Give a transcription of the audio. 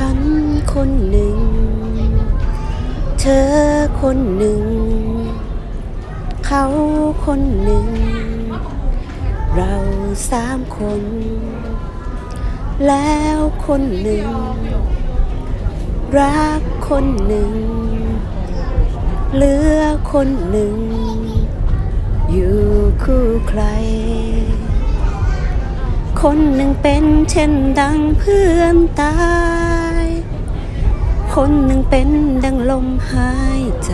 ฉันคนหนึ่ง เธอคนหนึ่ง เขาคนหนึ่ง เราสามคน แล้วคนหนึ่ง รักคนหนึ่ง เหลือคนหนึ่ง อยู่คู่ใคร คนหนึ่งเป็นเช่นดังเพื่อนตาย คนหนึ่งเป็นดังลมหายใจ